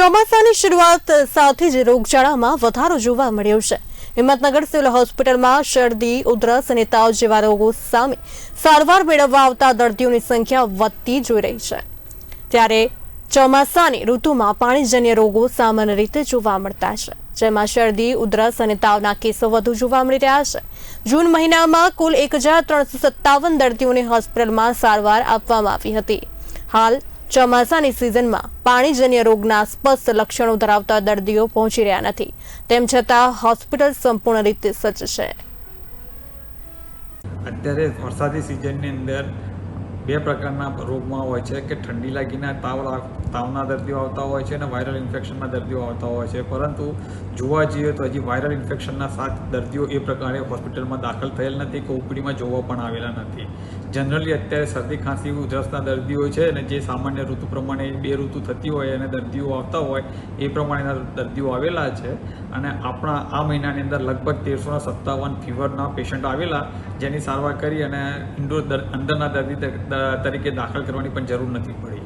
ચોમાસાની શરૂઆત સાથે જ રોગચાળામાં વધારો જોવા મળ્યો છે. હિંમતનગર સિવિલ હોસ્પિટલમાં શરદી, ઉધરસ અને તાવ જેવા રોગો સામે સારવાર મેળવવા આવતા દર્દીઓની સંખ્યા વધતી જોઈ રહી છે. ત્યારે ચોમાસાની ઋતુમાં પાણીજન્ય રોગો સામાન્ય રીતે જોવા મળતા છે. જેમાં શરદી, ઉધરસ અને તાવના કેસો વધુ જોવા મળી રહ્યા છે. જૂન મહિનામાં કુલ એક દર્દીઓને હોસ્પિટલમાં સારવાર આપવામાં આવી હતી. હાલ ચોમાસાની સિઝનમાં પાણીજન્ય રોગના સ્પષ્ટ લક્ષણો ધરાવતા દર્દીઓ પહોંચી રહ્યા નથી. તેમ છતાં, હોસ્પિટલ સંપૂર્ણ રીતે સજ્જ છે. અત્યારે વરસાદી સિઝનની અંદર બે પ્રકારના રોગમાં હોય છે કે ઠંડી લાગીને તાવ તાવના દર્દીઓ આવતા હોય છે અને વાયરલ ઇન્ફેક્શનના દર્દીઓ આવતા હોય છે. પરંતુ જોવા જઈએ તો હજી વાયરલ ઇન્ફેક્શનના સાત દર્દીઓ એ પ્રકારે હોસ્પિટલમાં દાખલ થયેલ નથી, કે ઓપીડીમાં જોવા પણ આવેલા નથી. જનરલી અત્યારે શરદી, ખાંસી ઉધરસના દર્દીઓ છે અને જે સામાન્ય ઋતુ પ્રમાણે બે ઋતુ થતી હોય અને દર્દીઓ આવતા હોય, એ પ્રમાણેના દર્દીઓ આવેલા છે. અને આપણા આ મહિનાની અંદર લગભગ તેરસો સત્તાવન ફીવરના પેશન્ટ આવેલા, જેની સારવાર કરી અને ઇન્ડોર દર- અંદરના દર્દી તરીકે દાખલ કરવાની પણ જરૂર નથી પડી.